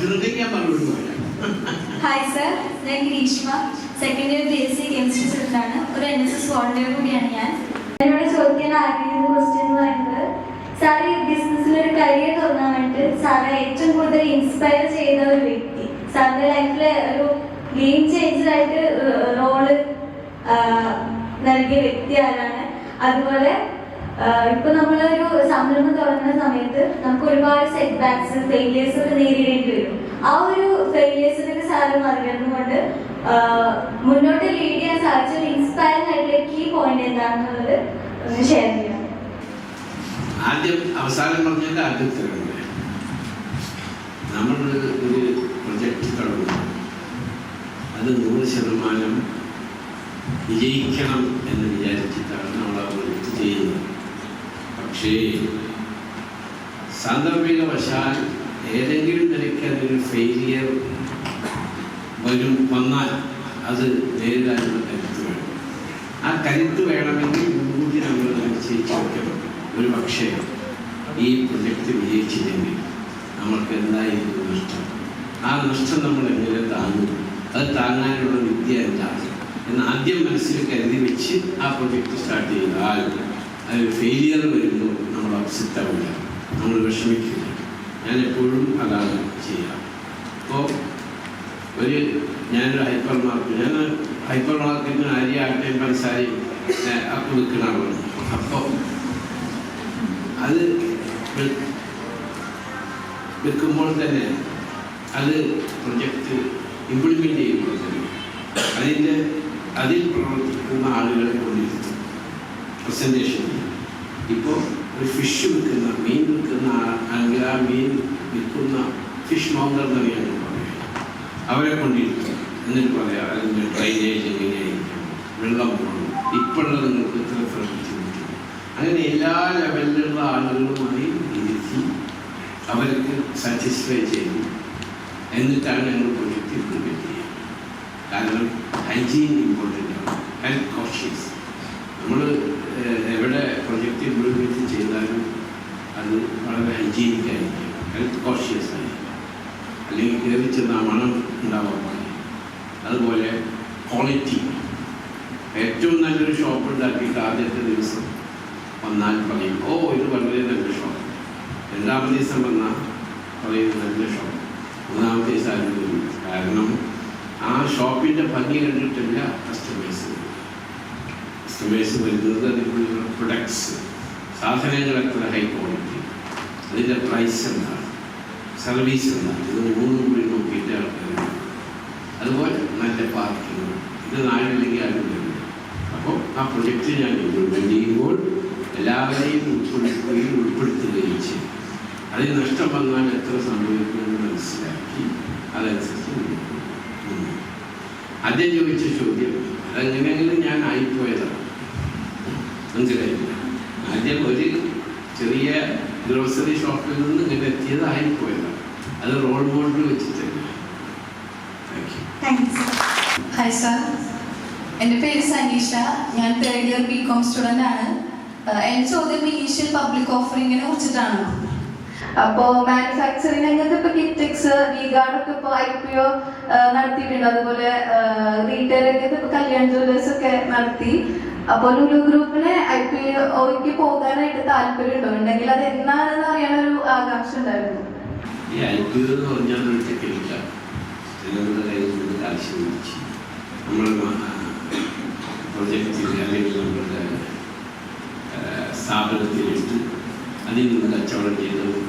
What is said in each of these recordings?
മറുപടി hi sir ഞാൻ Greeshma. Second year B S C chemistry സ്റ്റുഡന്റാണ് ഒരു എൻ എസ് എസ് വോളണ്ടിയർ കൂടിയാണ് ഞാൻ. എന്നോട് ചോദിക്കാൻ ആഗ്രഹിക്കുന്ന ക്വസ്റ്റ്യൻ എന്ന് പറയുന്നത് സാർ ഈ ബിസിനസ്സിൽ ഒരു കരിയർ തുടങ്ങാൻ വേണ്ടിയിട്ട് സാറെ ഏറ്റവും കൂടുതൽ ഇൻസ്പയർ ചെയ്ത ഒരു വ്യക്തി സാറിന്റെ ലൈഫിലെ ഒരു ഗെയിം ചേഞ്ചർ ആയിട്ട് റോൾ നൽകിയ വ്യക്തി ആരാണ്? അതുപോലെ ഇപ്പൊ നമ്മളൊരു സംരംഭം തുടങ്ങുന്ന സമയത്ത് നമുക്ക് ഒരുപാട് സെറ്റ് ബാക്സ് ഫെയിലിയേഴ്സ് ഒക്കെ നേരിടേണ്ടി വരും. ആ ഒരു ഫെയിലിയേഴ്സിനൊക്കെ സാറ് മറികടന്നുകൊണ്ട് മുന്നോട്ട് ലീഡ് ചെയ്യാൻ സാധിച്ച ഒരു ഇൻസ്പയറിംഗ് ആയിട്ടുള്ള കീ പോയിന്റ് എന്താണെന്നുള്ളത് ഷെയർ ചെയ്യാം. ആദ്യം അവസാനം പറഞ്ഞതിന്റെ ആദ്യത്തെ നമ്മൾ ഒരു പ്രൊജക്റ്റ് തുടങ്ങുന്നു. അത് നൂറ് ശതമാനം വിജയിക്കണം എന്ന് വിചാരിച്ചിട്ടാണ് നമ്മൾ ആ പ്രൊജക്റ്റ് ചെയ്യുന്നത്. പക്ഷേ സാന്ദർഭികവശാൽ ഏതെങ്കിലും നിലയ്ക്ക് അതൊരു ഫെയിലിയർ വരും വന്നാൽ അത് നേരിടാനുള്ള കരുത്ത് വേണം. ആ കരുത്ത് വേണമെങ്കിൽ മുൻകൂട്ടി നമ്മൾ നിശ്ചയിച്ച് വയ്ക്കണം. ഒരു പക്ഷേ ഈ പ്രൊജക്റ്റ് വിജയിച്ചില്ലെങ്കിൽ നമ്മൾക്ക് എന്തായിരിക്കും നഷ്ടം? ആ നഷ്ടം നമ്മൾ എങ്ങനെ താങ്ങും? അത് താങ്ങാനുള്ള വിദ്യ എന്താണ് എന്ന് ആദ്യം മനസ്സിൽ കരുതി വെച്ച് ആ പ്രൊജക്റ്റ് സ്റ്റാർട്ട് ചെയ്താൽ അത് ഫെയിലിയർ വരുമ്പോൾ നമ്മൾ അപ്സെറ്റ് ആവില്ല നമ്മൾ വിഷമിക്കില്ല. ഞാൻ എപ്പോഴും അതാണ് ചെയ്യുക. അപ്പോൾ ഒരു ഞാനൊരു ഹൈപ്പർ മാർക്കറ്റ് ഞാൻ ഹൈപ്പർ മാർക്കറ്റിന് അരി ആട്ടയും പഞ്ചസാരയും കൊടുക്കുന്ന ആളാണ്. അപ്പോൾ അത് വെക്കുമ്പോൾ തന്നെ അത് പ്രൊജക്റ്റ് ഇംപ്ലിമെന്റ് ചെയ്യുമ്പോൾ തന്നെ അതിന്റെ അതിൽ പ്രവർത്തിക്കുന്ന ആളുകളെ കൊണ്ടിരുത്തും പ്രസന്റേഷൻ ഇപ്പോൾ ഒരു ഫിഷ് വിൽക്കുന്ന മീൻ വിൽക്കുന്ന അല്ലെങ്കിൽ ആ മീൻ വിൽക്കുന്ന ഫിഷ് മൗണ്ടർ എന്നറിയാൻ പറയാം അവരെ കൊണ്ടിരിക്കും. എന്നിട്ട് പറയാം അതിന്റെ ഡ്രൈനേജ് എങ്ങനെയായിരിക്കും? വെള്ളം പോകണം ഇപ്പോഴുള്ള നിങ്ങൾക്ക് ഇത്ര ശ്രദ്ധിച്ചു അങ്ങനെ എല്ലാ ലെവലിലുള്ള ആളുകളുമായി ഇരുത്തി അവർക്ക് സാറ്റിസ്ഫൈ ചെയ്തു. എന്നിട്ടാണ് ഞങ്ങൾ പ്രൊജക്റ്റ് ഇംപ്ലിമെന്റ് ചെയ്യുക കാരണം ഹൈജീൻ ഇമ്പോർട്ടന്റ് ആണ്. ഹെൽത്ത് കോഷ്യസ് നമ്മൾ പ്രൊജക്റ്റ് ഇംപ്ലിമെന്റ് ചെയ്താലും അത് വളരെ ഹൈജീനിക് ആയിരിക്കും ഹെൽത്ത് കോഷ്യസ് ആയിരിക്കും. അല്ലെങ്കിൽ കയറി ചെന്ന ആ മണം ഉണ്ടാവാൻ പാടില്ല. അതുപോലെ ക്വാളിറ്റി ഏറ്റവും നല്ലൊരു ഷോപ്പ് ഉണ്ടാക്കിയിട്ട് ആദ്യത്തെ ദിവസം വന്നാൽ പറയും ഓ ഇത് വളരെ നല്ല ഷോപ്പ് രണ്ടാമത്തെ ദിവസം വന്നാൽ പറയും നല്ല ഷോപ്പ് മൂന്നാമത്തെ ദിവസം കാരണം ആ ഷോപ്പിന്റെ ഭംഗി കണ്ടിട്ടില്ല കസ്റ്റമേഴ്സ് കസ്റ്റമേഴ്സ് വരുന്നത് അതിനുള്ള പ്രൊഡക്ട്സ് സാധനങ്ങൾ എത്ര ഹൈ ക്വാളിറ്റി അതിന്റെ പ്രൈസ് എന്താണ്? സർവീസ് എന്താണ്? ഇത് മൂന്നും കൂടി നോക്കിയിട്ട് ആൾക്കാർ അതുപോലെ നല്ല പാർക്കിംഗ് ഇത് നാടില്ലെങ്കിൽ ആരും അപ്പോൾ ആ പ്രൊജക്റ്റ് ഞാൻ ഇംപ്ലിമെന്റ് ചെയ്യുമ്പോൾ എല്ലാവരെയും ഉൾപ്പെടുത്തുകയും ഉൾപ്പെടുത്തുകയും ചെയ്യും. അതിന് നഷ്ടം വന്നാൽ എത്ര സംഭവിക്കുമെന്ന് മനസ്സിലാക്കി അതനുസരിച്ച് മുന്നോട്ട് ചോദിച്ച ചോദ്യം അതെങ്ങനെയെങ്കിലും ഞാൻ ആയിപ്പോയതാണ്? മനസ്സിലായില്ല ആദ്യം ഒരു ചെറിയ ഗ്രോസറി ഷോപ്പിൽ നിന്ന് ഇങ്ങനെ എത്തിയത് ആയിപ്പോയതാണ് അത് role model sir hi sir എന്റെ പേര് സനീഷ. ഞാൻ third year B com student ആണ്. എന്റെ ചോദ്യം ഇനീഷ്യൽ പബ്ലിക് ഓഫറിങ്ങിനെ കുറിച്ചിട്ടാണ്. അപ്പോൾ മാനുഫാക്ചറിങ് രംഗത്ത് ഇപ്പോൾ കിറ്റക്സ് വീഗാർഡൊക്കെ ഇപ്പോൾ ഐ പി ഒ നടത്തിയിട്ടുണ്ട്. അതുപോലെ റീറ്റെയിൽ രംഗത്ത് ഇപ്പോൾ കല്യാൺ ജ്വല്ലേഴ്സ് ഒക്കെ നടത്തി. അപ്പോൾ ലുലു ഗ്രൂപ്പിന് ഐ പി ഒക്ക് പോകാനായിട്ട് താല്പര്യമുണ്ടോ? ഉണ്ടെങ്കിൽ അത് എന്നാണെന്ന് അറിയാനൊരു ആകാംക്ഷ ഉണ്ടായിരുന്നു. ഈ ഒരു അതിൽ നിന്ന് കച്ചവടം ഒരു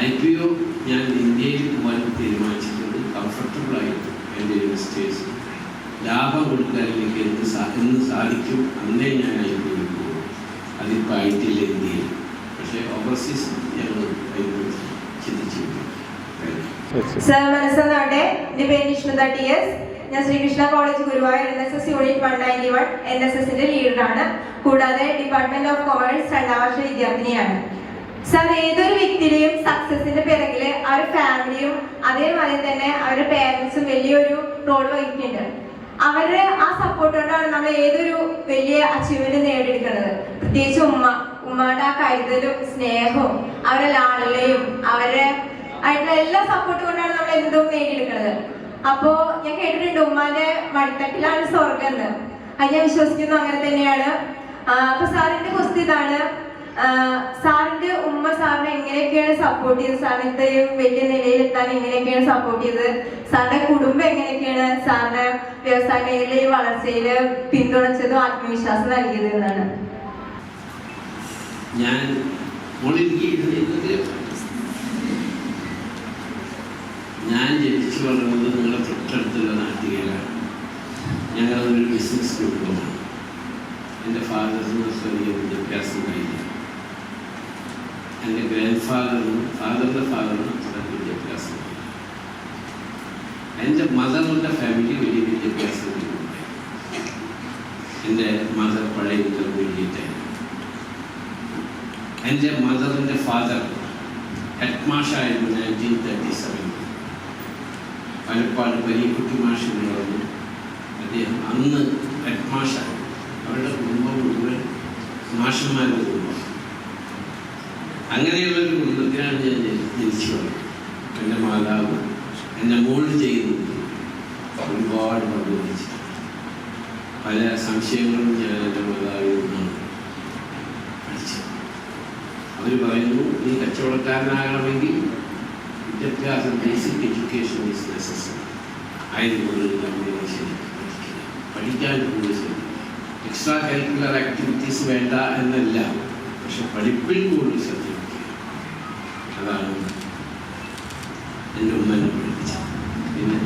ഐ പി ഒ ഞാൻ ഇന്ത്യയിൽ പോകാൻ തീരുമാനിച്ചിട്ടുണ്ട് കംഫർട്ടബിളായിട്ട് എന്റെ ഇൻവെസ്റ്റേഴ്സ് ലാഭം കൊടുക്കാനില്ലെങ്കിൽ എന്ത് സാ എന്ന് സാധിക്കും? അന്നേ ഞാൻ അനുഭവിക്കുന്നു അതിപ്പായിട്ടില്ല ഒ അതിപ്പോൾ ആയിട്ടില്ല ഇന്ത്യയിൽ പക്ഷേ ഓവർസീസ് ഞങ്ങൾ അതിനെക്കുറിച്ച് ചിന്തിച്ചിട്ടുണ്ട്. സർ മനസ്സെന്നാട്ടെ എന്റെ പേര് നിഷ്മിത ടി എസ് ഞാൻ Sreekrishna college Guruvayur N S S unit one ninety one N S എസിന്റെ ലീഡറാണ് കൂടാതെ ഡിപ്പാർട്ട്മെന്റ് ഓഫ് കോമേഴ്സ് രണ്ടാം വർഷ വിദ്യാർത്ഥിനിയാണ്. സർ ഏതൊരു വ്യക്തിയുടെയും സക്സസിന്റെ പിറകിൽ ആ ഒരു ഫാമിലിയും അതേമാതിരി തന്നെ അവരുടെ പേരൻസും വലിയൊരു റോൾ വഹിക്കുന്നുണ്ട്. അവരുടെ ആ സപ്പോർട്ട് കൊണ്ടാണ് നമ്മൾ ഏതൊരു വലിയ അച്ചീവ്മെന്റ് നേടിയെടുക്കുന്നത്. പ്രത്യേകിച്ച് ഉമ്മ ഉമ്മയുടെ ആ കരുതലും സ്നേഹവും അവരെ ലാളിലയും അവരെ ആയിട്ടുള്ള എല്ലാ സപ്പോർട്ട് കൊണ്ടാണ് നമ്മൾ എന്തും നേടിയെടുക്കുന്നത്. അപ്പോ ഞാൻ കേട്ടിട്ടുണ്ട് ഉമ്മാന്റെ മടിത്തട്ടിലാണ് സ്വർഗം എന്ന്. അത് ഞാൻ വിശ്വസിക്കുന്നു അങ്ങനെ തന്നെയാണ്. അപ്പൊ സാറിന്റെ ക്വസ്റ്റ്യൻ ഇതാണ്. സാറിന്റെ ഉമ്മ സാറിനെ എങ്ങനെയൊക്കെയാണ് സപ്പോർട്ട് ചെയ്തത്? സാറിന് ഇത്രയും വലിയ നിലയിലെത്താൻ എങ്ങനെയൊക്കെയാണ് സപ്പോർട്ട് ചെയ്തത്? സാറിന്റെ കുടുംബം എങ്ങനെയൊക്കെയാണ് സാറിന്റെ വ്യവസായ മേഖലയിൽ വളർച്ചയിൽ പിന്തുണച്ചതും ആത്മവിശ്വാസം നൽകിയത് എന്നാണ്? ഞാൻ ജനിച്ചു വളർന്നത് നിങ്ങളുടെ തൊട്ടടുത്തുള്ള നാട്ടികയിലാണ് ഞങ്ങളതൊരു ബിസിനസ് കുടുംബമാണ് എന്റെ ഫാദറിന് വലിയ വിദ്യാഭ്യാസം കഴിഞ്ഞു. എന്റെ ഗ്രാൻഡ് ഫാദറിനും ഫാദറിന്റെ ഫാദറിനും അത്ര വിദ്യാഭ്യാസം. കഴിഞ്ഞു എന്റെ മദറിന്റെ ഫാമിലി വലിയ വിദ്യാഭ്യാസം കഴിഞ്ഞു എന്റെ മദർ പഴയ ഇന്റർമീഡിയറ്റ് ആയിരുന്നു എന്റെ മദറിന്റെ father head മാഷായിരുന്നു nineteen thirty seven Palappad Pareekutty മാഷ് എന്ന് പറഞ്ഞു. അദ്ദേഹം അന്ന് ഹെഡ് മാഷായി അവരുടെ കുടുംബം മുഴുവൻ മാഷന്മാരുടെ കുടുംബം അങ്ങനെയുള്ള ഒരു കുടുംബത്തിലാണ് ഞാൻ ജനി- ജനിച്ചു വന്നത്. എന്റെ മാതാവ് എന്റെ മോൾഡ് ചെയ്യുന്നത് ഒരുപാട് പങ്കുവച്ചു പല സംശയങ്ങളും ഞാൻ എന്റെ മാതാവിൽ നിന്നാണ് അവർ പറയുന്നു നീ കച്ചവടക്കാരനാകണമെങ്കിൽ വിദ്യാഭ്യാസം ബേസിക് എഡ്യൂക്കേഷൻ ഈസ് നെസസറി ആയതുകൊണ്ട് നമ്മൾ പഠിക്കുക പഠിക്കാൻ കൂടുതൽ എക്സ്ട്രാ കരിക്കുലർ ആക്ടിവിറ്റീസ് വേണ്ട എന്നല്ല പക്ഷെ പഠിപ്പിൽ കൂടുതൽ ശ്രദ്ധിക്കുക. അതാണ് എന്റെ ഉമ്മനെ പഠിപ്പിച്ചത്. പിന്നെ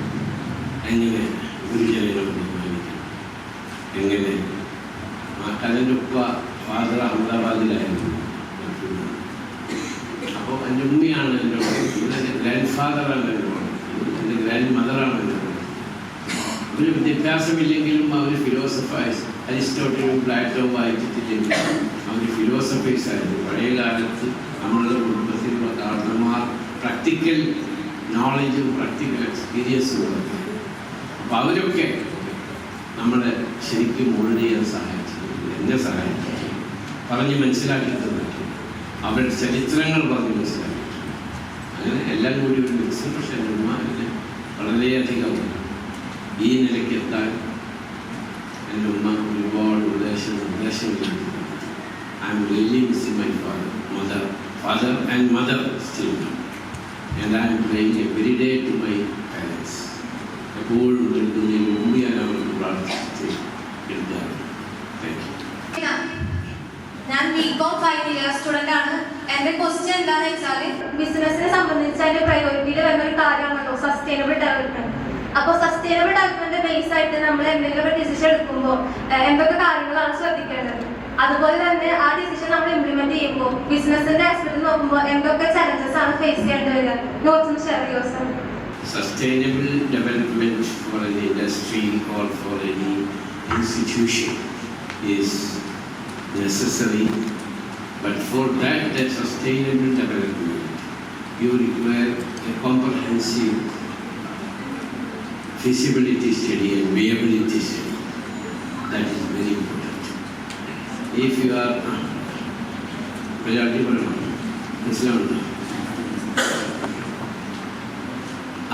എങ്ങനെ ഗുരുജനങ്ങളെ ബഹുമാനിക്കണം എങ്ങനെ? മക്കളുടെ ഉപ്പ ഫാദർ അഹമ്മദാബാദിലായിരുന്നു. അപ്പോൾ എന്റെ ഉമ്മയാണ് എന്റെ എന്റെ ഗ്രാൻഡ് ഫാദറാണ് എന്റെ എന്റെ ഗ്രാൻഡ് മദറാണ് എന്റെ ഒരു വിദ്യാഭ്യാസമില്ലെങ്കിലും അവർ ഫിലോസഫൈസ് അരിസ്റ്റോട്ടലും പ്ലാറ്റോ വായിച്ചിട്ടില്ലെങ്കിലും അവർ ഫിലോസഫൈസ് ആയിരുന്നു. പഴയ കാലത്ത് കാരണന്മാർ പ്രാക്ടിക്കൽ നോളജും പ്രാക്ടിക്കൽ എക്സ്പീരിയൻസും ഉള്ളവരാണ് അപ്പോൾ അവരൊക്കെ നമ്മളെ ശരിക്കും മോൾഡ് സഹായിച്ചു എന്നെ സഹായിച്ചു പറഞ്ഞ് മനസ്സിലാക്കി തന്നിട്ട് അവരുടെ ചരിത്രങ്ങൾ പറഞ്ഞ് മനസ്സിലാക്കി അങ്ങനെ എല്ലാം കൂടി ഒരു മിക്സ് പക്ഷേ എന്റെ ഉമ്മ എന്നെ വളരെയധികം ഈ നിലയ്ക്ക് എത്താൻ എന്റെ ഉമ്മ ഒരുപാട് ഉപദേശ നിർദ്ദേശങ്ങൾ I am really missing my father mother father and mother still and I praying every day to my parents എപ്പോഴും തുണിയിൽ മുമ്പ് ഞാൻ അവർക്ക് പ്രാർത്ഥിച്ച് എടുക്കാറ് താങ്ക് യു ഞാൻ B com final year student ആണ്. എന്റെ ക്വസ്റ്റ്യൻ എന്താണെന്ന് വെച്ചാൽ ബിസിനസ്സിനെ സംബന്ധിച്ച് അതിന്റെ പ്രയോറിറ്റിയിൽ വരുന്ന ഒരു കാര്യമാണല്ലോ സസ്റ്റൈനബിൾ ഡെവലപ്മെന്റ് അപ്പോൾ സസ്റ്റൈനബിൾ ഡെവലപ്മെന്റ് ബേസ് ആയിട്ട് നമ്മൾ എന്തെങ്കിലും ഒരു ഡിസിഷൻ എടുക്കുമ്പോൾ എന്തൊക്കെ കാര്യങ്ങളാണ് ശ്രദ്ധിക്കേണ്ടത്? അതുപോലെ തന്നെ ആ ഡിസിഷൻ നമ്മൾ ഇംപ്ലിമെന്റ് ചെയ്യുമ്പോൾ ബിസിനസിന്റെ ആസ്പെക്ട് നോക്കുമ്പോൾ എന്തൊക്കെ ചലഞ്ചസ് ആണ് ഫേസ് ചെയ്യേണ്ടി വരിക നോട്ട്സ് ഷെയർ ചെയ്യുമോ sir sustainable development for an industry or for any institution is necessary. But for that, that sustainable development, you require a comprehensive feasibility study and viability study. That is very important. If you are പറയണം മനസ്സിലാവുന്നുണ്ടോ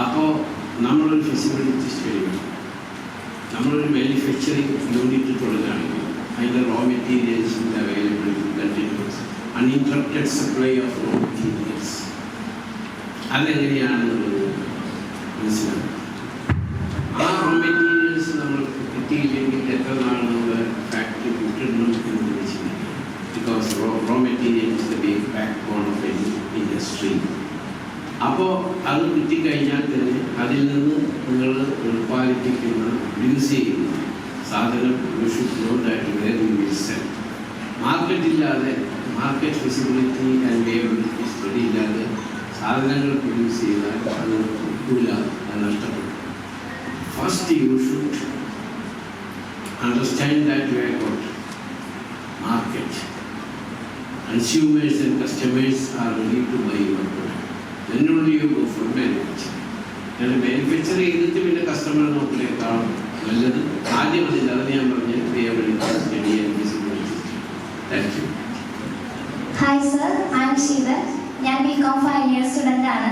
അപ്പോൾ നമ്മളൊരു study വേണം നമ്മളൊരു manufacturing unit തുടരുകയാണെങ്കിൽ അതിന്റെ raw മെറ്റീരിയൽസിന്റെ availability continuous uninterrupted supply of raw materials അതെങ്ങനെയാണെന്നുള്ളത് മനസ്സിലാക്കും ആ റോ മെറ്റീരിയൽസ് നമ്മൾ കിട്ടിയില്ലെങ്കിൽ എത്ര നാൾ നമ്മൾ ഫാക്ടറി വിട്ടിടണം എന്ന് വിളിച്ചിരിക്കും because raw raw materials the big backbone of any industry അപ്പോൾ അത് കിട്ടിക്കഴിഞ്ഞാൽ തന്നെ അതിൽ നിന്ന് നിങ്ങൾ ഉൽപ്പാദിപ്പിക്കുന്ന യൂസ് ചെയ്യുന്ന. സാധനം മാർക്കറ്റ് ഇല്ലാതെ market feasibility and viability study ഇല്ലാതെ സാധനങ്ങൾ പ്രൊഡ്യൂസ് ചെയ്താൽ അത് കിട്ടൂല അത് നഷ്ടപ്പെടും. First you should understand that you have got market consumers and customers are ready to buy your product. Then only you go for manufacturing. കാരണം manufacture ചെയ്തിട്ട് പിന്നെ കസ്റ്റമർ നോക്കിലേക്കാളും നല്ലത്. ആദ്യം അതിൽ അത് ഞാൻ പറഞ്ഞ hi sir I am Sheethal ഞാൻ B com final year student ആണ്.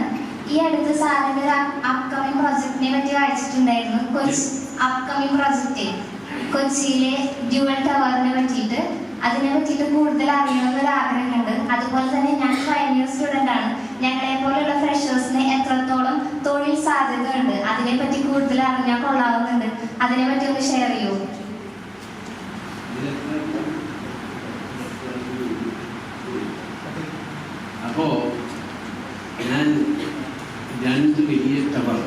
ഈ അടുത്ത് സാറിന്റെ ഒരു അപ്കമിങ് പ്രൊജക്ടിനെ പറ്റി വായിച്ചിട്ടുണ്ടായിരുന്നു. കൊച്ചി അപ്കമിങ് പ്രൊജക്റ്റ് കൊച്ചിയിലെ ഡ്യുവൽ ടവറിനെ പറ്റിയിട്ട്. അതിനെ പറ്റിയിട്ട് കൂടുതൽ അറിയണമെന്നൊരു ആഗ്രഹമുണ്ട്. അതുപോലെ തന്നെ ഞാൻ ഫൈനൽ ഇയർ സ്റ്റുഡന്റ് ആണ്. ഞങ്ങളെ പോലെയുള്ള ഫ്രഷേഴ്സിന് എത്രത്തോളം തൊഴിൽ സാധ്യതയുണ്ട്? അതിനെപ്പറ്റി കൂടുതൽ അറിഞ്ഞാൽ കൊള്ളാവുന്നുണ്ട്. അതിനെ പറ്റി ഒന്ന് ഷെയർ ചെയ്യൂ അപ്പോ ഞാൻ രണ്ട് വലിയ ടവർ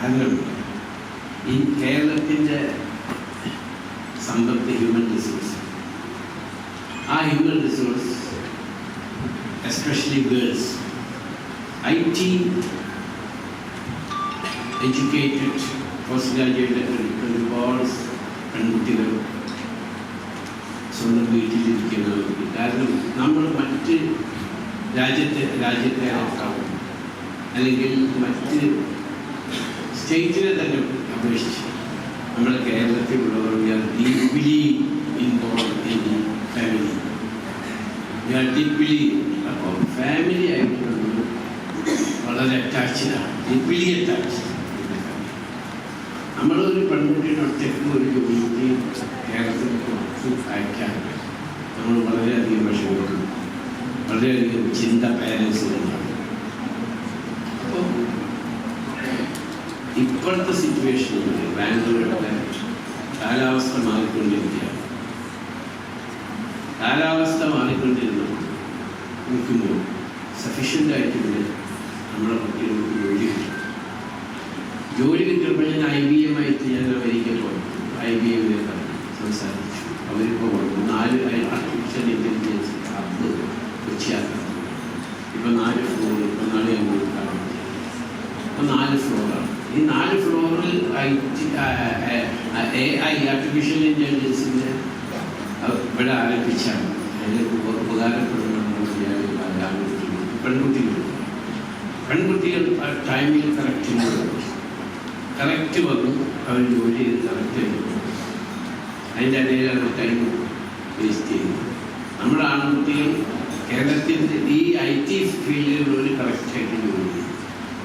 കാരണം ഈ കേരളത്തിന്റെ സമ്പത്ത് ഹ്യൂമൻ റിസോഴ്സ് ആ human resource especially girls I T educated post graduate ഒരുപാട് പെൺകുട്ടികൾ സ്വന്തം വീട്ടിലിരിക്കുന്നവർക്ക് കാരണം നമ്മൾ മറ്റ് രാജ്യത്തെ രാജ്യത്തെ രാജ്യക്കാരെക്കാളും അല്ലെങ്കിൽ മറ്റ് സ്റ്റേറ്റിനെ തന്നെ അപേക്ഷിച്ച് നമ്മുടെ കേരളത്തിലുള്ളവർ we are deeply involve in family. We are deeply അപ്പോൾ ഫാമിലി ആയിട്ട് വളരെ അറ്റാച്ച്ഡാണ്. Deeply attached. നമ്മളൊരു പെൺകുട്ടിയുടെ ഒറ്റയ്ക്ക് ഒരു ജോലിക്ക് കേരളത്തിൽ പുറത്ത് അയക്കാൻ നമ്മൾ വളരെയധികം വിഷമപ്പെടും വളരെയധികം ചിന്ത പാരൻസിനുണ്ടാകും അപ്പോൾ ഇപ്പോഴത്തെ സിറ്റുവേഷനിൽ ബാംഗ്ലൂരുടെ കാലാവസ്ഥ മാറിക്കൊണ്ടിരിക്കുകയാണ്. കാലാവസ്ഥ മാറിക്കൊണ്ടിരുന്നപ്പോൾ നിൽക്കുമ്പോൾ സഫീഷ്യന്റ് ആയിട്ട് നമ്മുടെ കുട്ടികൾക്ക് ജോലി കിട്ടും. ജോലി അവർ ജോലി ചെയ്ത് ചെയ്തു അതിന്റെ ഇടയിൽ അവർ ടൈം വേസ്റ്റ് ചെയ്യുന്നു. നമ്മുടെ ആൺകുട്ടികൾ കേരളത്തിന്റെ ഈ ഐ ടി ഫീൽഡിലുള്ളവർ കറക്റ്റായിട്ട് ജോലി ചെയ്യും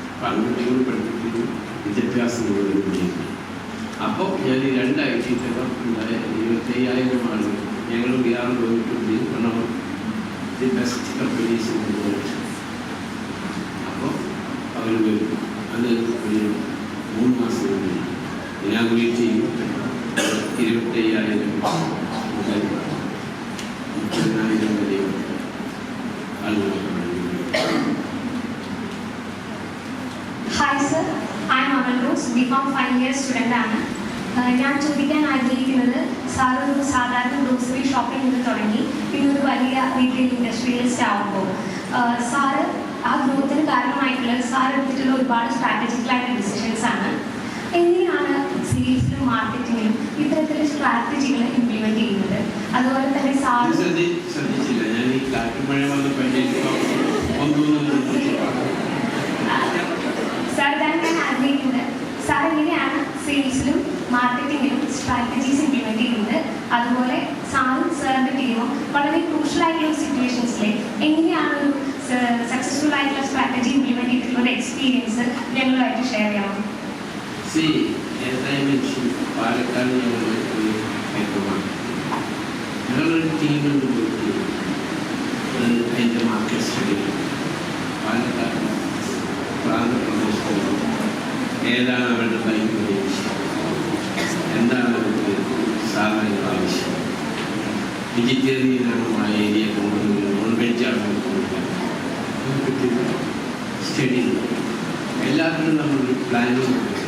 അപ്പം ആൺകുട്ടികളും പെൺകുട്ടികളും വിദ്യാഭ്യാസം ചെയ്യുന്നു അപ്പോൾ ഞാൻ ഈ രണ്ട് ഐ ടി ഉണ്ടായ ഇരുപത്തയ്യായിരം ആളുകൾ ഞങ്ങൾ വി പോയിട്ടുണ്ട് ഓഫ് ദി ബെസ്റ്റ് കമ്പനീസ് അപ്പോൾ അവർ വരും അത് ഒരു മൂന്ന് മാസം കൊണ്ട് ഇനാഗുറേറ്റ് ചെയ്യും ഇരുപത്തയ്യായിരം മുതൽ മുപ്പതിനായിരം വരെ ആണ്. ഞാൻ ചോദിക്കാൻ ആഗ്രഹിക്കുന്നത് സാർ ഒരു സാധാരണ ഗ്രോസറി ഷോപ്പിൽ നിന്ന് തുടങ്ങി പിന്നെ ഒരു വലിയ റീറ്റെയിൽ ഇൻഡസ്ട്രിയലിസ്റ്റ് ആവുമ്പോൾ. സാറ് ആ ഗ്രോത്തിന് കാരണമായിട്ടുള്ള സാർ എടുത്തിട്ടുള്ള ഒരുപാട് സ്ട്രാറ്റജിക്കലായിട്ടുള്ള ഡിസിഷൻസ് ആണ്. എങ്ങനെയാണ് മാർക്കറ്റിങ്ങിലും ഇത്തരത്തിലെ സ്ട്രാറ്റജികൾ ഇംപ്ലിമെന്റ് ചെയ്യുന്നത് അതുപോലെ തന്നെ ശ്രദ്ധിച്ചില്ല. ഞാൻ ഈ കാറ്റുമഴ വന്നപ്പോൾ എന്റെ ഒന്നും സാർ ഇതാണ് ഞാൻ ആഗ്രഹിക്കുന്നത്. സാർ എങ്ങനെയാണ് സെയിൽസിലും മാർക്കറ്റിങ്ങിലും സ്ട്രാറ്റജീസ് ഇംപ്ലിമെന്റ് ചെയ്യുന്നത്. അതുപോലെ സാറും സാറിന്റെ ടീമും വളരെ ക്രൂഷ്യൽ ആയിട്ടുള്ള സിറ്റുവേഷൻസിൽ എങ്ങനെയാണ് ഒരു സക്സസ്ഫുൾ ആയിട്ടുള്ള സ്ട്രാറ്റജി ഇംപ്ലിമെന്റ് ചെയ്തിട്ടുള്ള ഒരു എക്സ്പീരിയൻസ് ഞങ്ങളുമായിട്ട് ഷെയർ ചെയ്യാം? സി I mentioned, പാലക്കാട് ഞങ്ങൾ ഒരു ഹൈക്കോമാണ് ഞങ്ങളൊരു ടീമുണ്ട് അതിന്റെ മാർക്കറ്റ് സ്റ്റഡി പാലക്കാട് പ്രാന്തപ്രദേശത്തിൽ ഏതാണ് അവരുടെ ബൈക്ക് എന്താണ് അവർക്ക് സാധനങ്ങൾ ആവശ്യം വെജിറ്റേറിയനാണുമായ ഏരിയ കൊണ്ടുവരുന്നത് നോൺ വെജാണ് കൊണ്ടുവരുന്നത് സ്റ്റഡി എല്ലാത്തിനും നമ്മളൊരു പ്ലാനിങ്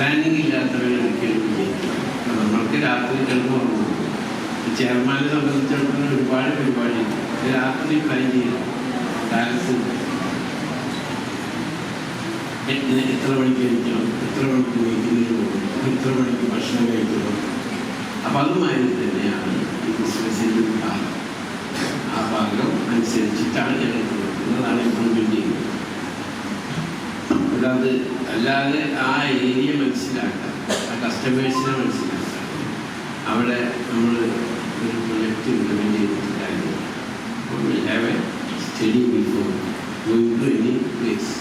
പ്ലാനിങ് ഇല്ലാത്തവരെ ഒരിക്കലും നമ്മൾക്ക് രാത്രി ചിലപ്പോൾ ചെയർമാനെ സംബന്ധിച്ചിടത്തോളം ഒരുപാട് പരിപാടി രാത്രി പ്ലാൻ ചെയ്യാം. ഡാൻസ് എത്ര മണിക്ക് കഴിക്കണം എത്ര മണിക്ക് മീറ്റിങ്ങിന് പോകണം എത്ര മണിക്ക് ഭക്ഷണം കഴിക്കണം? അപ്പം അതുമായി തന്നെയാണ് ഈ ബിസിനസ്സിന്റെ ഭാഗം ആ ഭാഗം അനുസരിച്ചിട്ടാണ് ഞങ്ങൾ പ്രവർത്തിക്കുന്നതാണ് ഇംപ്രൂവ്മെന്റ് ചെയ്യുന്നത്. അല്ലാതെ അല്ലാതെ ആ ഏരിയ മനസ്സിലാക്കാം ആ കസ്റ്റമേഴ്സിനെ മനസ്സിലാക്കാം അവിടെ നമ്മൾ ഒരു പ്രൊജക്റ്റ് ഇംപ്ലിമെന്റ് ചെയ്തിട്ടുണ്ടായിരുന്നു have a study before going to any place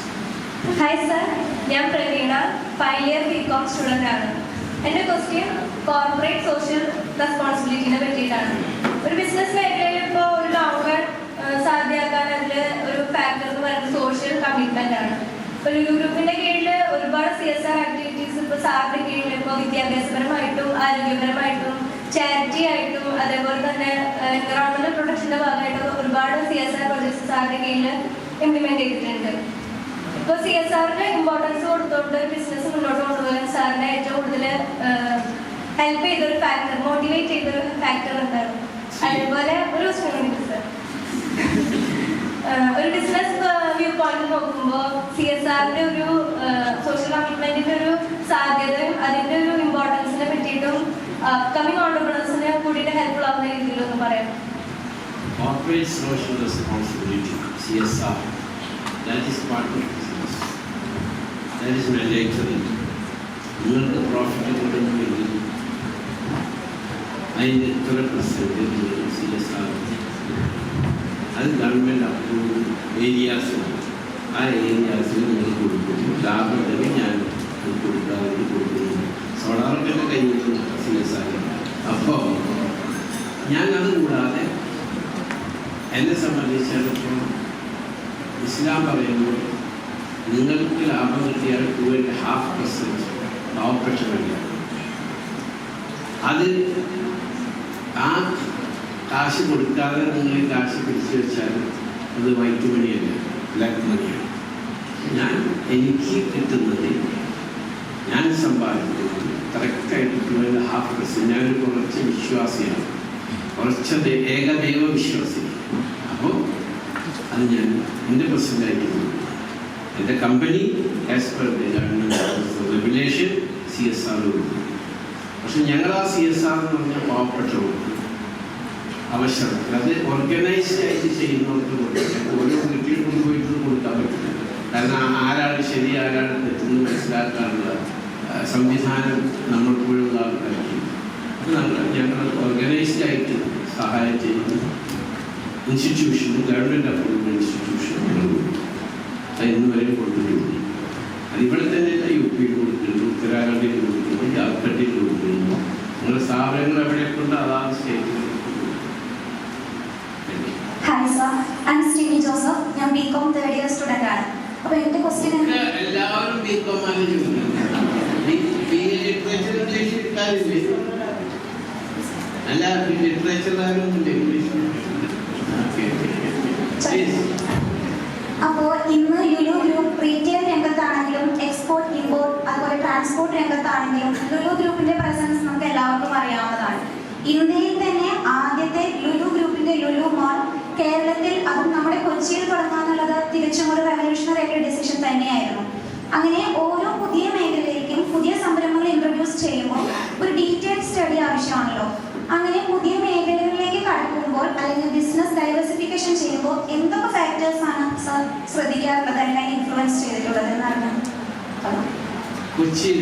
hi sir ഞാൻ Praveena. Five year B com student ആണ്. എന്റെ ക്വസ്റ്റ്യൻ കോർപ്പറേറ്റ് സോഷ്യൽ റെസ്പോൺസിബിലിറ്റിനെ പറ്റിയിട്ടാണ്. ഒരു ബിസിനസ് മേഖലയിൽ ഇപ്പോൾ ഒരു റൺ സാധ്യമാക്കാൻ അതിൽ ഒരു ഫാക്ടർ എന്ന് പറയുന്നത് സോഷ്യൽ കമ്മിറ്റ്മെന്റ് ആണ്. ഇപ്പോൾ ലുലു ഗ്രൂപ്പിന്റെ ഒരുപാട് സി എസ് ആർ ആക്ടിവിറ്റീസ് ഇപ്പൊ സാറിന്റെ കീഴിൽ ഇപ്പൊ വിദ്യാഭ്യാസപരമായിട്ടും ആരോഗ്യപരമായിട്ടും ചാരിറ്റി ആയിട്ടും അതേപോലെ തന്നെ എൻവറോൺമെന്റൽ പ്രൊട്ടക്ഷന്റെ ഭാഗമായിട്ടും ഒരുപാട് സി എസ് ആർ പ്രൊജക്ട്സ് സാറിന്റെ കീഴിൽ ഇംപ്ലിമെന്റ് ചെയ്തിട്ടുണ്ട്. ഇപ്പൊ സി എസ് ആറിന് ഇമ്പോർട്ടൻസ് കൊടുത്തോണ്ട് ബിസിനസ് മുന്നോട്ട് കൊണ്ടുപോകാൻ സാറിന്റെ ഏറ്റവും കൂടുതൽ ഹെൽപ്പ് ചെയ്തൊരു ഫാക്ടർ മോട്ടിവേറ്റ് ചെയ്തൊരു ഫാക്ടർ ഉണ്ടായിരുന്നു അതേപോലെ ഒരു ഒരു ബിസിനസ് വ്യൂ പോയിന്റ് നോക്കുമ്പോൾ സി എസ് ആറിന്റെ ഒരു സാധ്യതയും അതിന്റെ ഒരു ഇമ്പോർട്ടൻസിനെ പറ്റിയിട്ടും കമ്മിങ് ഓണ്ടർപ്രണേഴ്സിന് കൂടിയിട്ട് ഹെൽപ്ഫുൾ ആവുന്ന രീതിയിലൊന്ന് പറയാം. Corporate social responsibility, CSR, that is part of business. That is mandatory. നിങ്ങൾക്ക് പ്രോഫിറ്റ് കിട്ടുന്നുണ്ടെങ്കിൽ അതിന് എത്ര പെർസെന്റേജ് സി എസ് ആർ അത് ഗവൺമെന്റ് അപ്രൂവ് ഏരിയാസ് ആ ഏരിയാസിൽ നിങ്ങൾ കൊടുക്കുന്നു. ലാഭം ഉണ്ടെങ്കിൽ ഞാൻ കൊടുക്കാതെ കൊടുക്കുന്നു സോളാറൊക്കെ കയ്യിൽ സി അപ്പോൾ ഞാൻ അത് കൂടാതെ എന്നെ സംബന്ധിച്ചിടത്തോളം ഇസ്ലാം പറയുമ്പോൾ നിങ്ങൾക്ക് ലാഭം കിട്ടിയാൽ ടു ആൻഡ് ഹാഫ് പെർസെന്റ് പാവപ്പെട്ട വഴിയാണ് അത് ആ കാശ് കൊടുക്കാതെ നിങ്ങൾ കാശ് പിടിച്ചു വെച്ചാൽ അത് വൈറ്റ് മണിയല്ല ബ്ലാക്ക് മണിയാണ്. ഞാൻ എനിക്ക് കിട്ടുന്നത് ഞാൻ സമ്പാദിക്കുന്നത് കറക്റ്റായിട്ട് ടു ആൻഡ് ഹാഫ് പെർസെന്റ് ഞാനൊരു കുറച്ച് വിശ്വാസിയാണ്. കുറച്ച് ഏകദൈവ വിശ്വാസി അപ്പോൾ അത് ഞാൻ എന്റെ പ്രസിഡന്റായിട്ട് എന്റെ company as per regulation C S R പക്ഷെ ഞങ്ങൾ ആ സി എസ് ആർ എന്ന് പറഞ്ഞാൽ പാവപ്പെട്ടവർക്ക് അവസരം അത് ഓർഗനൈസ്ഡ് ആയിട്ട് ചെയ്യുന്നവർക്ക് ഓരോ വീട്ടിൽ കൊണ്ടുപോയിട്ട് കൊടുക്കാൻ പറ്റില്ല. കാരണം ആരാണ് ശരി ആരാണ് തെറ്റെന്ന് മനസ്സിലാക്കാനുള്ള സംവിധാനം നമ്മൾക്കുള്ള അത് നമ്മൾ ഞങ്ങൾ ഓർഗനൈസ്ഡ് ആയിട്ട് സഹായം ചെയ്യുന്ന ഇൻസ്റ്റിറ്റ്യൂഷൻ ഗവൺമെന്റ് അപ്രൂവ് ഇൻസ്റ്റിറ്റ്യൂഷൻ അത് ഇന്ന് വരെ കൊടുത്തിട്ടുണ്ട്. അതിവിടെ തന്നെ യു പിയിൽ കൊടുത്തിട്ടുണ്ട് ഉത്തരാഖണ്ഡിൽ കൊടുത്തിട്ടുണ്ട് ജാർഖണ്ഡിൽ കൊടുത്തിട്ടുണ്ട്. നിങ്ങളുടെ സ്ഥാപനങ്ങൾ എവിടെ കൊണ്ട് അതാണ് state hi sir I Sreeni Joseph ഞാൻ B com third year student ആണ്. അപ്പോൾ എന്റെ ക്വസ്റ്റ്യൻ എല്ലാവരും ബി കോം ആണ് എടുക്കാറില്ലേ അല്ല ലിറ്ററേച്ചർ ആരുമില്ല ഇംഗ്ലീഷ് ഓക്കെ ഇന്ന് ലുലു ഗ്രൂപ്പ് റീറ്റെയിൽ രംഗത്താണെങ്കിലും എക്സ്പോർട്ട് ഇമ്പോർട്ട് അതുപോലെ ട്രാൻസ്പോർട്ട് രംഗത്താണെങ്കിലും ലുലു ഗ്രൂപ്പിന്റെ പ്രസൻസ് നമുക്ക് എല്ലാവർക്കും അറിയാവുന്നതാണ്. ഇന്ത്യയിൽ തന്നെ ആദ്യത്തെ ലുലു ഗ്രൂപ്പിന്റെ ലുലു മാൾ കേരളത്തിൽ അതും നമ്മുടെ കൊച്ചിയിൽ തുടങ്ങാന്നുള്ളത് തികച്ചും ഒരു റെവല്യൂഷണറി ആയിട്ടുള്ള ഡിസിഷൻ തന്നെയായിരുന്നു. അങ്ങനെ ഓരോ പുതിയ മേഖലയിലേക്കും പുതിയ സംരംഭങ്ങൾ ഇൻട്രൊഡ്യൂസ് ചെയ്യുമ്പോൾ ഒരു ഡീറ്റെയിൽ സ്റ്റഡി ആവശ്യമാണല്ലോ അങ്ങനെ പുതിയ മേഖലകളിലേക്ക് കടക്കുമ്പോൾ അല്ലെങ്കിൽ ബിസിനസ് ഡൈവേഴ്സിഫിക്കേഷൻ ചെയ്യുമ്പോൾ എന്തൊക്കെ ഫാക്ടേഴ്സ് ആണ് സാർ ശ്രദ്ധിക്കാറുള്ളത് അല്ലെങ്കിൽ ഇൻഫ്ലുവൻസ് ചെയ്തിട്ടുള്ളത് എന്നാണ് കൊച്ചിയിൽ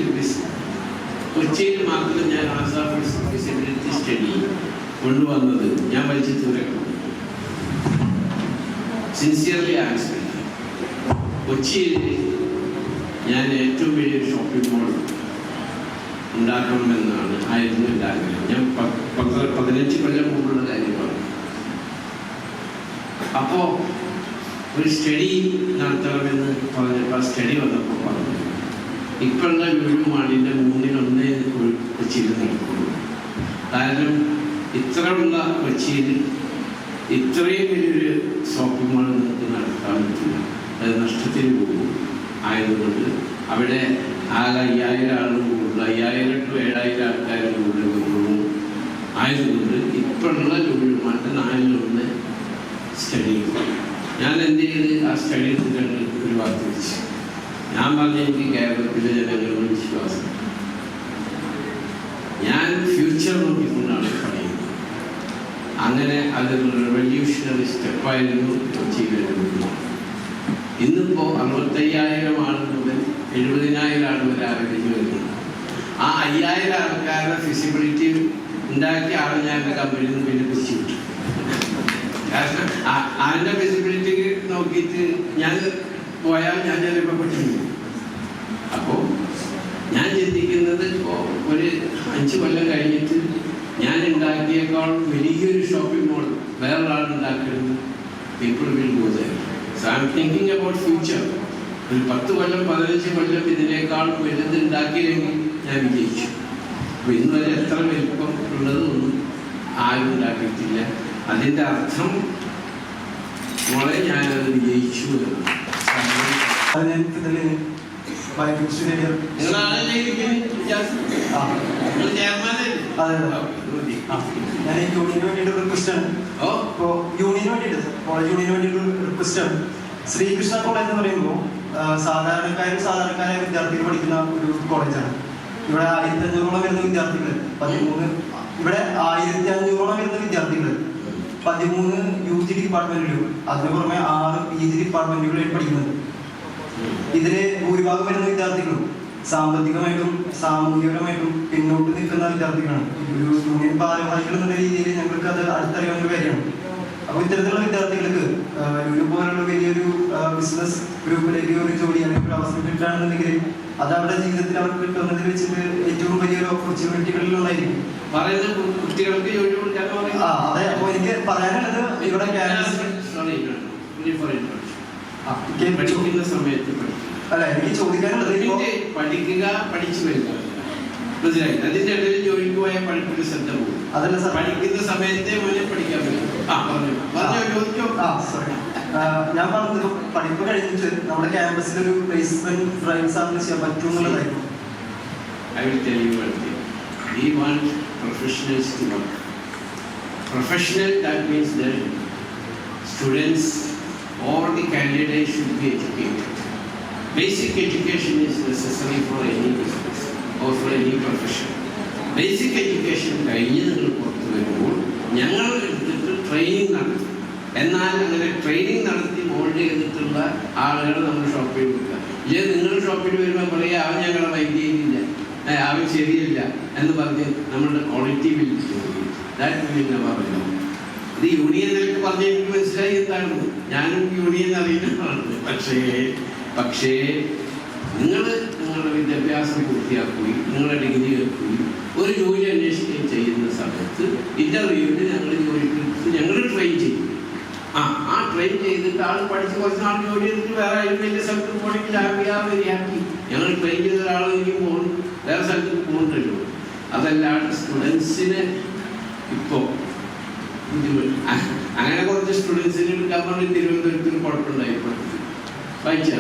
കൊച്ചിയിൽ മാത്രം ഞാൻ ആസാം ഫിസിബിലിറ്റി സ്റ്റഡി കൊണ്ടുവന്നത് ഞാൻ വലിച്ചു തീർക്കണം സിൻസിയർലി ആൻസർ കൊച്ചിയിൽ ഞാൻ ഏറ്റവും വലിയൊരു ഷോപ്പിംഗ് മോൾ ഉണ്ടാക്കണമെന്നാണ് ആയിരുന്നു എന്റെ ആഗ്രഹം. ഞാൻ പതിനഞ്ച് കൊല്ലം മുമ്പുള്ള കാര്യമാണ്. അപ്പോൾ ഒരു സ്റ്റഡി നടത്തണമെന്ന് പറഞ്ഞപ്പോൾ സ്റ്റഡി വന്നപ്പോൾ പറഞ്ഞു. ഇപ്പോഴുള്ള ലുലു മാളിന്റെ മൂന്നിലൊന്നേ കൊച്ചിയിൽ നടക്കുള്ളൂ കാരണം ഇത്രയുള്ള കൊച്ചിയിൽ ഇത്രയും വലിയൊരു ഷോപ്പിംഗ് മാൾ നിങ്ങൾക്ക് നടത്താൻ പറ്റില്ല. അത് നഷ്ടത്തിൽ പോകും. ആയതുകൊണ്ട് അവിടെ ആകെ അയ്യായിരം ആളും കൂടുതൽ അയ്യായിരം ടു ഏഴായിരം ആൾക്കാരും കൂടുതൽ വരുള്ളൂ ആയതുകൊണ്ട് ഇപ്പോഴുള്ള ലുലു മാളിന്റെ നാലിലൊന്ന് സ്റ്റഡി ഞാൻ എന്ത് ചെയ്ത് ആ സ്റ്റഡി ഒരു വാർത്ത വെച്ച് ഞാൻ പറഞ്ഞ എനിക്ക് കേരളത്തിലെ ജനങ്ങളുടെ വിശ്വാസം. ഞാൻ ഫ്യൂച്ചർ നോക്കിക്കൊണ്ടാണ് പറയുന്നത്. അങ്ങനെ അതൊരു റെവല്യൂഷണറി സ്റ്റെപ്പായിരുന്നു കൊച്ചിയിലെ ഇന്നിപ്പോൾ അറുപത്തയ്യായിരം ആൾ മുതൽ എഴുപതിനായിരം ആൾ വരെ ആരംഭിച്ചു വരുന്നു. ആ അയ്യായിരം ആൾക്കാരുടെ ഫിസിബിലിറ്റി ഉണ്ടാക്കിയ ആൾ ഞാൻ എന്റെ കമ്പനിയിൽ നിന്ന് വിട്ടു കാരണം അതിന്റെ നോക്കിയിട്ട് ഞാൻ പോയാൽ ഞാൻ അനുഭവപ്പെട്ടിരുന്നു പെട്ടിരുന്നു അപ്പോൾ ഞാൻ ചിന്തിക്കുന്നത് ഇപ്പോൾ ഒരു അഞ്ച് കൊല്ലം കഴിഞ്ഞിട്ട് ഞാൻ ഉണ്ടാക്കിയേക്കാൾ വലിയൊരു ഷോപ്പിംഗ് മോൾ വേറൊരാൾ ഉണ്ടാക്കുന്നത് people will go thinking about future ഒരു പത്ത് കൊല്ലം പതിനഞ്ച് കൊല്ലം ഇതിനേക്കാൾ വലുത് ഉണ്ടാക്കിയില്ലെങ്കിൽ ഞാൻ വിജയിച്ചു. അപ്പോൾ ഇന്ന് വരെ എത്ര വലിപ്പം ഉള്ളതൊന്നും ആരും ഉണ്ടാക്കിയിട്ടില്ല. അതിന്റെ അർത്ഥം ഞാനത് വിജയിച്ചു അത് ഞാൻ യൂണിയന് വേണ്ടിയിട്ട് റിക്വസ്റ്റ് ആണ്. യൂണിയന് വേണ്ടിയിട്ട് കോളേജ് യൂണിയന് വേണ്ടിയിട്ട് റിക്വസ്റ്റ് ആണ്. ശ്രീകൃഷ്ണ കോളേജ് എന്ന് പറയുമ്പോൾ സാധാരണക്കാരും സാധാരണക്കാരായ വിദ്യാർത്ഥികൾ പഠിക്കുന്ന ഒരു കോളേജാണ് ഇവിടെ ആയിരത്തി അഞ്ഞൂറോളം വരുന്ന വിദ്യാർത്ഥികൾ പതിമൂന്ന് ഇവിടെ ആയിരത്തി അഞ്ഞൂറോളം വരുന്ന വിദ്യാർത്ഥികൾ പതിമൂന്ന് യു ജി ഡിപ്പാർട്ട്മെന്റിലും അതിനു പുറമെ ആറ് പി ജി ഡിപ്പാർട്ട്മെന്റുകളിൽ പഠിക്കുന്നത് ഇതിന് ഭൂരിഭാഗം വരുന്ന വിദ്യാർത്ഥികളും സാമ്പത്തികമായിട്ടും സാമൂഹികപരമായിട്ടും പിന്നോട്ട് നിൽക്കുന്ന വിദ്യാർത്ഥികളാണ്. ഒരു യൂണിയൻ ഭാരവാഹികൾ എന്നുള്ള രീതിയിൽ ഞങ്ങൾക്ക് അത് അടുത്തറിയാവുന്ന ഒരു കാര്യമാണ്. അപ്പോൾ ഇത്തരത്തിലുള്ള വിദ്യാർത്ഥികൾക്ക് യൂണിയൻ പോലുള്ള വലിയൊരു ബിസിനസ് ഗ്രൂപ്പിലേക്ക് ഒരു ജോലി അല്ലെങ്കിൽ ഒരു അവസരം കിട്ടുകയാണെന്നുണ്ടെങ്കിൽ അത് അവരുടെ ജീവിതത്തിൽ അവർക്ക് കിട്ടുന്നതിൽ വെച്ചിട്ട് ഏറ്റവും വലിയൊരു ഓപ്പർച്യൂണിറ്റികളിലുള്ളതായിരിക്കും കുട്ടികൾക്ക് ആ അതെ അപ്പോൾ എനിക്ക് പറയാനുള്ളത് ഇവിടെ പഠിക്കുന്ന സമയത്ത് അല്ല എനിക്ക് ചോദിക്കാനുള്ളത് പഠിക്കുക പഠിച്ചു വരിക. മനസ്സിലായി? അതിന്റെ ഇടയിൽ ജോലിക്ക് പോയാൽ പഠിപ്പിന് ശ്രദ്ധ പോകും. അതല്ല സാർ. പഠിക്കുന്ന സമയത്തെ മുന്നേ പഠിക്കാൻ പറ്റും. ഞാൻ പറഞ്ഞത് പഠിപ്പ് കഴിഞ്ഞിട്ട് നമ്മുടെ ക്യാമ്പസിൽ ഒരു പ്ലേസ്മെന്റ് ഡ്രൈവ് സാറിന് ചെയ്യാൻ പറ്റും എന്നുള്ളതായിരുന്നു. I will tell you one thing. We want professionals to work. Professional, that means that students or the candidates should be educated. Basic education is necessary for any business or for any profession. Basic education കഴിഞ്ഞ് നിങ്ങൾ പുറത്തു വരുമ്പോൾ ഞങ്ങൾ എടുത്തിട്ട് training നടത്തും എന്നാൽ അങ്ങനെ training നടത്തി മോൾഡ് ചെയ്തിട്ടുള്ള ആളുകൾ നമ്മൾ ഷോപ്പിൽ കൊടുക്കുക ഇല്ലെങ്കിൽ നിങ്ങൾ ഷോപ്പിൽ വരുമ്പോൾ പറയുക അവൻ ഞങ്ങളെ ഏ, അവൻ ശരിയല്ല എന്ന് പറഞ്ഞ് നമ്മളുടെ quality will that will never പറഞ്ഞു ഇത് യൂണിയൻ നിലയ്ക്ക് പറഞ്ഞ എനിക്ക് മനസ്സിലായി എന്താണ്? ഞാനും യൂണിയൻ അറിയുന്നതാണ് പക്ഷേ പക്ഷേ നിങ്ങൾ നിങ്ങളുടെ വിദ്യാഭ്യാസം പൂർത്തിയാക്കുകയും നിങ്ങളുടെ ഡിഗ്രി എടുക്കുകയും ഒരു ജോലി അന്വേഷിക്കുകയും ചെയ്യുന്ന സമയത്ത് ഇന്റർവ്യൂവിന് ഞങ്ങൾ ജോലിക്ക് ഞങ്ങൾ ട്രെയിൻ ചെയ്യും ആ ആ ട്രെയിൻ ചെയ്തിട്ട് ആൾ പഠിച്ച് കുറച്ച് നാൾ ജോലി എടുത്ത് വേറെ വലിയ സ്ഥലത്ത് പോകണമെങ്കിൽ ഹാപ്പി ആ വെരി ഞങ്ങൾ ട്രെയിൻ ചെയ്ത ഒരാൾ എനിക്ക് പോകുന്നു വേറെ സ്ഥലത്ത് പോകുന്നുണ്ടല്ലോ അതല്ലാണ്ട് സ്റ്റുഡൻസിന് ഇപ്പോൾ ബുദ്ധിമുട്ട്. അങ്ങനെ കുറച്ച് സ്റ്റുഡൻസിന് എടുക്കാൻ പറഞ്ഞ് തിരുവനന്തപുരത്തിന് കുഴപ്പമുണ്ടായി. പഠിച്ചു.